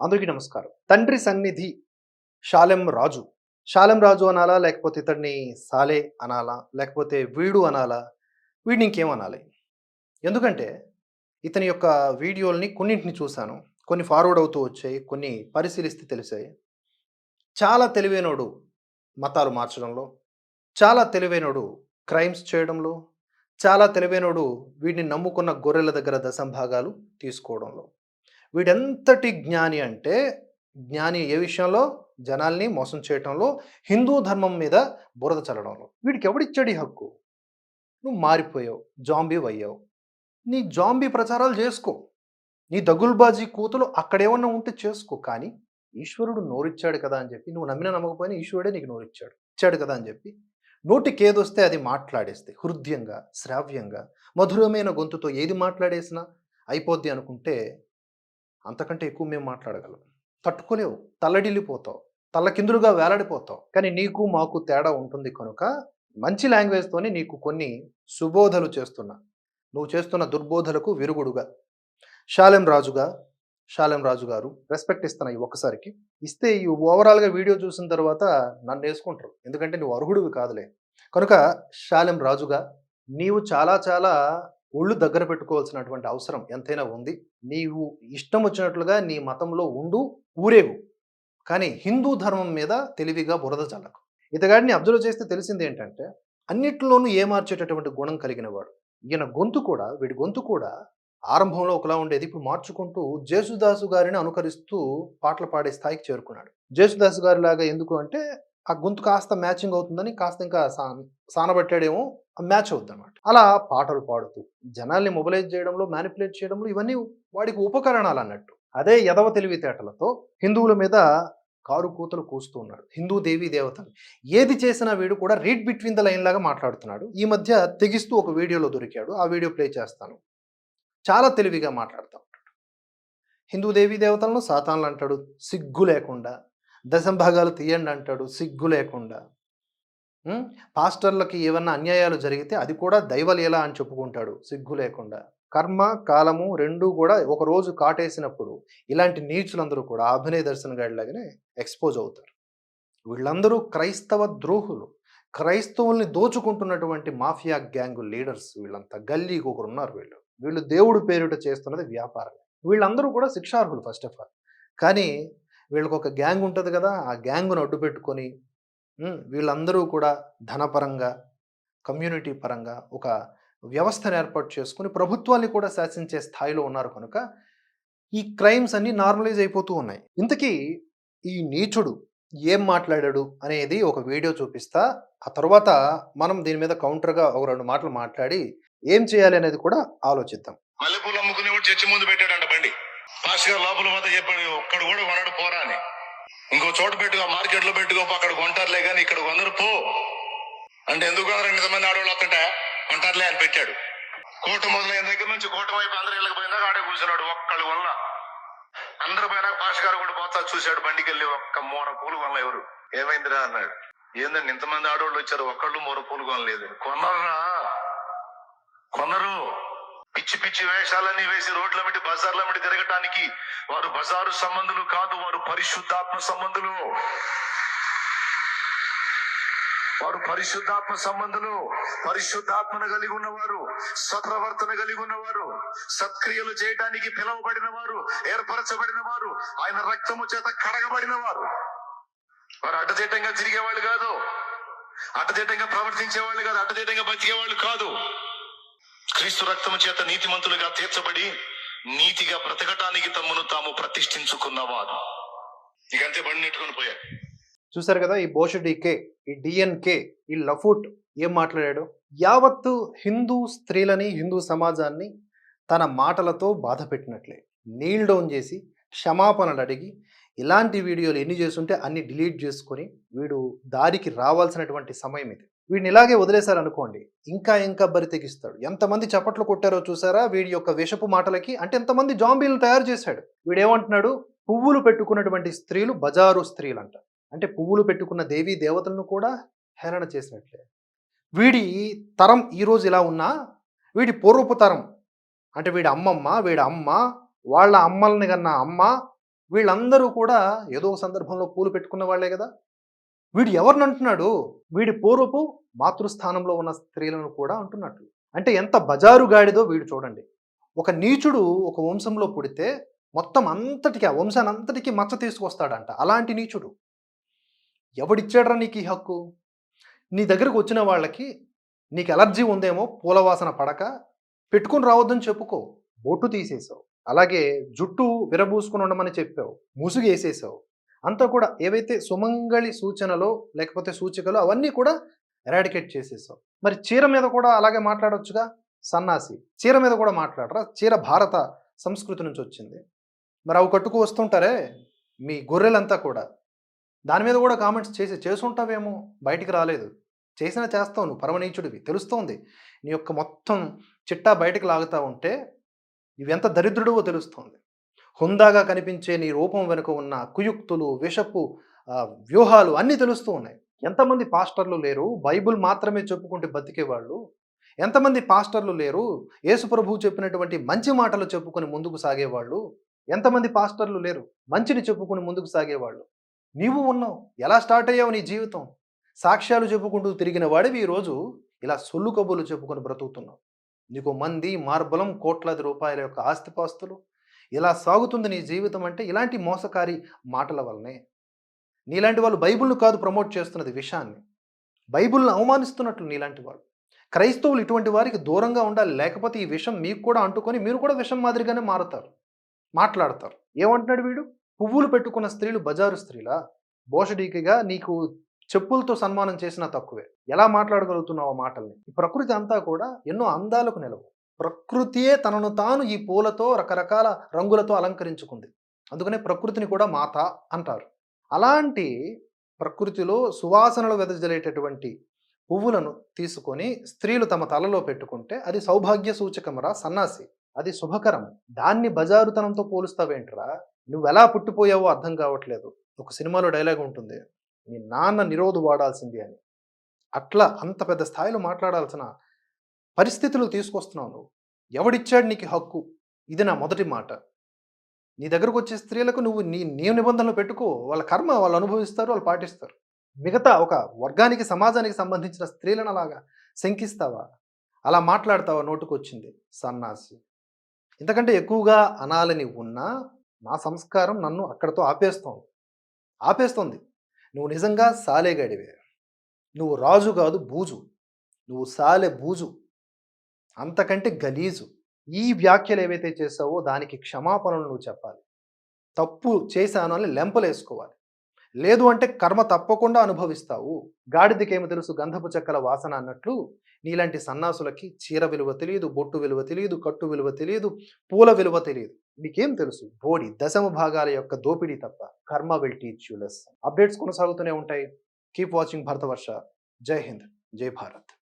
అందరికీ నమస్కారం. తండ్రి సన్నిధి షాలెం రాజు. షాలెం రాజు అనాలా లేకపోతే ఇతడిని సాలే అనాలా లేకపోతే వీడు అనాలా? వీడిని ఇంకేం అనాలి? ఎందుకంటే ఇతని యొక్క వీడియోల్ని కొన్నింటిని చూశాను. కొన్ని ఫార్వర్డ్ అవుతూ వచ్చాయి కొన్ని పరిశీలిస్తే తెలిసాయి. చాలా తెలివైనోడు మతాలు మార్చడంలో చాలా తెలివైనోడు క్రైమ్స్ చేయడంలో చాలా తెలివైనోడు వీడిని నమ్ముకున్న గొర్రెల దగ్గర దశంభాగాలు తీసుకోవడంలో. వీడెంతటి జ్ఞాని అంటే జ్ఞాని ఏ విషయంలో? జనాల్ని మోసం చేయటంలో హిందూ ధర్మం మీద బురద చల్లడంలో. వీడికి ఎవడిచ్చాడు ఈ హక్కు? నువ్వు మారిపోయావు జాంబీ అయ్యావు నీ జాంబీ ప్రచారాలు చేసుకో. నీ దగుల్బాజీ కూతులు అక్కడేమన్నా ఉంటే చేసుకో. కానీ ఈశ్వరుడు నోరిచ్చాడు కదా అని చెప్పి నువ్వు నమ్మిన నమ్మకపోయినా ఈశ్వరుడే నీకు నోరిచ్చాడు. ఇచ్చాడు కదా అని చెప్పి నోటికి ఏదొస్తే అది మాట్లాడేస్తే హృదయంగా శ్రావ్యంగా మధురమైన గొంతుతో ఏది మాట్లాడేసినా అయిపోద్ది అనుకుంటే అంతకంటే ఎక్కువ మేము మాట్లాడగలం. తట్టుకోలేవు. తల్లడిల్లిపోతావు. తల్లకిందులుగా వేలాడిపోతావు. కానీ నీకు మాకు తేడా ఉంటుంది కనుక మంచి లాంగ్వేజ్తోనే నీకు కొన్ని సుబోధలు చేస్తున్నా. నువ్వు చేస్తున్న దుర్బోధలకు విరుగుడుగా. షాలెం రాజుగా షాలెం రాజు గారు రెస్పెక్ట్ ఇస్తున్నాయి ఒక్కసారికి. ఇస్తే ఈ ఓవరాల్గా వీడియో చూసిన తర్వాత నన్ను వేసుకుంటారు ఎందుకంటే నువ్వు అర్హుడివి కాదులే. కనుక షాలెం రాజుగా నీవు చాలా చాలా ఒళ్ళు దగ్గర పెట్టుకోవాల్సినటువంటి అవసరం ఎంతైనా ఉంది. నీవు ఇష్టం వచ్చినట్లుగా నీ మతంలో ఉండు ఊరేగు. కానీ హిందూ ధర్మం మీద తెలివిగా బురద చల్లకు. ఇతగాడిని అబ్జర్వ్ చేస్తే తెలిసింది ఏంటంటే అన్నిట్లోనూ ఏమార్చేటటువంటి గుణం కలిగిన వాడు ఈయన గొంతు కూడా వీడి గొంతు కూడా ఆరంభంలో ఒకలా ఉండేది. ఇప్పుడు మార్చుకుంటూ జేసుదాసు గారిని అనుకరిస్తూ పాటలు పాడే స్థాయికి చేరుకున్నాడు. జేసుదాసు గారి లాగా ఎందుకు అంటే ఆ గొంతు కాస్త మ్యాచింగ్ అవుతుందని కాస్త ఇంకా సా- సానబట్టాడేమో మ్యాచ్ అవుద్ది అనమాట అలా పాటలు పాడుతూ జనాల్ని మొబిలైజ్ చేయడంలో మ్యానిపులేట్ చేయడంలో ఇవన్నీ వాడికి ఉపకరణాలు అన్నట్టు అదే యదవ తెలివితేటలతో హిందువుల మీద కారు కూతలు కూస్తూ ఉన్నాడు హిందూ దేవీ దేవతలు ఏది చేసినా వీడు కూడా రీడ్ బిట్వీన్ ద లైన్ లాగా మాట్లాడుతున్నాడు. ఈ మధ్య తెగిస్తూ ఒక వీడియోలో దొరికాడు. ఆ వీడియో ప్లే చేస్తాను. చాలా తెలివిగా మాట్లాడుతూ ఉంటాడు. హిందూ దేవీ దేవతలను సాతాన్లు అంటాడు సిగ్గు లేకుండా దశంభాగాలు తీయండి అంటాడు. సిగ్గు లేకుండా. పాస్టర్లకి ఏమన్నా అన్యాయాలు జరిగితే అది కూడా దైవలీల అని చెప్పుకుంటాడు. సిగ్గు లేకుండా. కర్మ కాలము రెండూ కూడా ఒక రోజు కాటేసినప్పుడు ఇలాంటి నీచులందరూ కూడా అభినయ దర్శన గాడిలాగానే ఎక్స్పోజ్ అవుతారు. వీళ్ళందరూ క్రైస్తవ ద్రోహులు. క్రైస్తవుల్ని దోచుకుంటున్నటువంటి మాఫియా గ్యాంగ్ లీడర్స్ వీళ్ళంతా గల్లీకి ఒకరు ఉన్నారు వీళ్ళు. వీళ్ళు దేవుడు పేరిట చేస్తున్నది వ్యాపారం వీళ్ళందరూ కూడా శిక్షార్హులు ఫస్ట్ ఆఫ్ ఆల్. కానీ వీళ్ళకి ఒక గ్యాంగ్ ఉంటుంది కదా ఆ గ్యాంగ్ను అడ్డు పెట్టుకొని వీళ్ళందరూ కూడా ధనపరంగా కమ్యూనిటీ పరంగా ఒక వ్యవస్థను ఏర్పాటు చేసుకుని ప్రభుత్వాన్ని కూడా శాసించే స్థాయిలో ఉన్నారు కనుక ఈ క్రైమ్స్ అన్నీ నార్మలైజ్ అయిపోతూ ఉన్నాయి. ఇంతకీ ఈ నీచుడు ఏం మాట్లాడాడు అనేది ఒక వీడియో చూపిస్తా ఆ తర్వాత మనం దీని మీద కౌంటర్గా ఒక రెండు మాటలు మాట్లాడి ఏం చేయాలి అనేది కూడా ఆలోచిద్దాం. మల్లెపూలు అమ్ముకునేవాడు చర్చి ముందు పెట్టాడంట బండి. పాస్ గారు లోపల మాత్రం చెప్పాడు ఒక్కడు కూడా కొనడు పోరా అని. ఇంకో చోట పెట్టుకో మార్కెట్లో పెట్టుకో అక్కడ కొంటారులే కానీ ఇక్కడ కొందరు పో. అంటే ఎందుకు కొందరు? నిజమైన ఆడవాళ్ళు వస్తుంటే కొంటారులే అని పెట్టాడు. కోట మొదలైన దగ్గర నుంచి కోట వైపు అందరు ఇళ్ళకి పోయిందాక ఆడే కూర్చున్నాడు ఒక్కడు వల్ల అందరు పైన పాస్ గారు కూడా పోతా చూశాడు బండికి వెళ్ళి ఒక్క మూర పూలు కొనలే ఎవరు. ఏమైందిరా అన్నాడు. ఏందండి ఇంతమంది ఆడవాళ్ళు వచ్చారు ఒక్కళ్ళు మూర పూలు కొనలేదు. కొనరా? పిచ్చి పిచ్చి వేషాలన్నీ వేసి రోడ్ల మీద బజార్ల మీద తిరగటానికి వారు బజారు సంబంధులు కాదు వారు పరిశుద్ధాత్మ సంబంధులు. వారు పరిశుద్ధాత్మ సంబంధులు పరిశుద్ధాత్మను కలిగి ఉన్నవారు స్వప్రవర్తన కలిగి ఉన్నవారు సత్క్రియలు చేయడానికి పిలువబడిన వారు ఏర్పరచబడిన వారు ఆయన రక్తము చేత కడగబడిన వారు. వారు అడ్డదిడ్డంగా తిరిగేవాళ్ళు కాదు. అడ్డదిడ్డంగా ప్రవర్తించే వాళ్ళు కాదు అడ్డదిడ్డంగా బతికే వాళ్ళు కాదు. క్రీస్తు రక్తము చేత నీతిమంతులుగా తీర్చబడి నీతిగా బ్రతకటానికి తమ్మును తాము ప్రతిష్ఠించుకున్నవారు. ఇకంతే బండి నెట్టుకుని పోయారు చూసారు కదా ఈ బోషడీకే ఈ డిఎన్కే ఈ లఫూట్ ఏం మాట్లాడాడు? యావత్తు హిందూ స్త్రీలని హిందూ సమాజాన్ని తన మాటలతో బాధ పెట్టినట్లే. నీల్ డౌన్ చేసి క్షమాపణలు అడిగి ఇలాంటి వీడియోలు ఎన్ని చేస్తుంటే అన్ని డిలీట్ చేసుకొని వీడు దారికి రావాల్సినటువంటి సమయం ఇది. వీడిని ఇలాగే వదిలేశారనుకోండి ఇంకా ఇంకా బరి తెగిస్తాడు. ఎంతమంది చప్పట్లు కొట్టారో చూసారా? వీడి యొక్క విషపు మాటలకి అంటే ఎంతమంది జాంబీలు తయారు చేశాడు? వీడేమంటున్నాడు? పువ్వులు పెట్టుకున్నటువంటి స్త్రీలు బజారు స్త్రీలు అంట అంటే పువ్వులు పెట్టుకున్న దేవీ దేవతలను కూడా హేళన చేసినట్లే. వీడి తరం ఈరోజు ఇలా ఉన్నా వీడి పూర్వపు తరం అంటే వీడి అమ్మమ్మ వీడి అమ్మ వాళ్ళ అమ్మల్ని కన్నా అమ్మ వీళ్ళందరూ కూడా ఏదో ఒక సందర్భంలో పూలు పెట్టుకున్న వాళ్ళే కదా? వీడు ఎవరిని అంటున్నాడు వీడి పూర్వపు మాతృస్థానంలో ఉన్న స్త్రీలను కూడా అంటున్నట్లు. అంటే ఎంత బజారు గాడిదో వీడు చూడండి. ఒక నీచుడు ఒక వంశంలో పుడితే మొత్తం అంతటికి ఆ వంశాన్ని అంతటికి మచ్చ తీసుకొస్తాడంట. అలాంటి నీచుడు. ఎవడిచ్చాడ్రా నీకు ఈ హక్కు? నీ దగ్గరకు వచ్చిన వాళ్ళకి నీకు ఎలర్జీ ఉందేమో పూల వాసన పడక పెట్టుకుని రావద్దని చెప్పుకో. బొట్టు తీసేసావు. అలాగే జుట్టు విరబూసుకుని ఉండమని చెప్పావు. ముసుగు వేసేసావు అంతా కూడా ఏవైతే సుమంగళి సూచనలో లేకపోతే సూచికలో అవన్నీ కూడా ఎరాడికేట్ చేసేసాం. మరి చీర మీద కూడా అలాగే మాట్లాడొచ్చుగా? సన్నాసి. చీర మీద కూడా మాట్లాడరా? చీర భారత సంస్కృతి నుంచి వచ్చింది. మరి అవి కట్టుకు వస్తుంటారే? మీ గొర్రెలంతా కూడా. దాని మీద కూడా కామెంట్స్ చేసి చేసుంటావేమో? బయటికి రాలేదు. చేసినా చేస్తావు నువ్వు పరమనీచుడివి. తెలుస్తోంది. నీ యొక్క మొత్తం చిట్టా బయటకు లాగుతా ఉంటే ఇవి ఎంత దరిద్రుడివో తెలుస్తోంది. హుందాగా కనిపించే నీ రూపం వెనుక ఉన్న కుయుక్తులు విషపు వ్యూహాలు అన్నీ తెలుస్తూ ఉన్నాయి. ఎంతమంది పాస్టర్లు లేరు? బైబిల్ మాత్రమే చెప్పుకుంటే బతికేవాళ్ళు. ఎంతమంది పాస్టర్లు లేరు? యేసుప్రభువు చెప్పినటువంటి మంచి మాటలు చెప్పుకొని ముందుకు సాగేవాళ్ళు. ఎంతమంది పాస్టర్లు లేరు? మంచిని చెప్పుకొని ముందుకు సాగేవాళ్ళు. నీవు ఉన్నావు. ఎలా స్టార్ట్ అయ్యావు నీ జీవితం? సాక్ష్యాలు చెప్పుకుంటూ తిరిగిన వాడివి ఈరోజు. ఇలా సొల్లు కబుర్లు చెప్పుకొని బ్రతుకుతున్నావు. నీకు మంది మార్బలం కోట్లాది రూపాయల యొక్క ఆస్తిపాస్తులు ఇలా సాగుతుంది నీ జీవితం అంటే ఇలాంటి మోసకారి మాటల వల్లనే. నీలాంటి వాళ్ళు బైబుల్ను కాదు ప్రమోట్ చేస్తున్నది విషయాన్ని బైబిల్ను అవమానిస్తున్నట్లు నీలాంటి వాళ్ళు. క్రైస్తవులు ఇటువంటి వారికి దూరంగా ఉండాలి. లేకపోతే ఈ విషం మీకు కూడా అంటుకొని మీరు కూడా విషం మాదిరిగానే మారుతారు. మాట్లాడతారు. ఏమంటున్నాడు వీడు? పువ్వులు పెట్టుకున్న స్త్రీలు బజారు స్త్రీలా? బోషడీకిగా నీకు చెప్పులతో సన్మానం చేసినా తక్కువే. ఎలా మాట్లాడగలుగుతున్నావు ఆ మాటల్ని? ఈ ప్రకృతి అంతా కూడా ఎన్నో అందాలకు నిలవు. ప్రకృతియే తనను తాను ఈ పూలతో రకరకాల రంగులతో అలంకరించుకుంది. అందుకనే ప్రకృతిని కూడా మాత అంటారు. అలాంటి ప్రకృతిలో సువాసనలు వెదజలేటటువంటి పువ్వులను తీసుకొని స్త్రీలు తమ తలలో పెట్టుకుంటే అది సౌభాగ్య సూచకమరా సన్నాసి. అది శుభకరం. దాన్ని బజారుతనంతో పోలుస్తావేంట్రా? నువ్వు ఎలా పుట్టిపోయావో అర్థం కావట్లేదు. ఒక సినిమాలో డైలాగ్ ఉంటుంది. మీ నాన్న నిరోధు వాడాల్సింది అని. అట్లా అంత పెద్ద స్థాయిలో మాట్లాడాల్సిన పరిస్థితులు తీసుకొస్తున్నావు నువ్వు. ఎవడిచ్చాడు నీకు హక్కు? ఇది నా మొదటి మాట. నీ దగ్గరకు వచ్చే స్త్రీలకు నువ్వు నీ నియమ నిబంధనలు పెట్టుకో. వాళ్ళ కర్మ వాళ్ళు అనుభవిస్తారు వాళ్ళు పాటిస్తారు. మిగతా ఒక వర్గానికి సమాజానికి సంబంధించిన స్త్రీలను అలాగా శంకిస్తావా? అలా మాట్లాడతావా నోటుకొచ్చింది సన్నాసి. ఇంతకంటే ఎక్కువగా అనాలని ఉన్నా నా సంస్కారం నన్ను అక్కడతో ఆపేస్తోంది. ఆపేస్తోంది. నువ్వు నిజంగా సాలేగాడివే. నువ్వు రాజు కాదు బూజు. నువ్వు సాలె బూజు. అంతకంటే గలీజు. ఈ వ్యాఖ్యలు ఏవైతే చేసావో దానికి క్షమాపణలు నువ్వు చెప్పాలి. తప్పు చేశాను అని లెంపలేసుకోవాలి. లేదు అంటే కర్మ తప్పకుండా అనుభవిస్తావు. గాడిదకేమో తెలుసు? గంధపు చెక్కల వాసన అన్నట్లు నీలాంటి సన్నాసులకి చీర విలువ తెలియదు బొట్టు విలువ తెలియదు కట్టు విలువ తెలియదు పూల విలువ తెలియదు నీకేం తెలుసు? బోడి దశమ భాగాల యొక్క దోపిడీ తప్ప karma will teach you less updates కొనసాగుతూనే ఉంటాయి. కీప్ వాచింగ్ భరతవర్ష జై హింద్ జై భారత్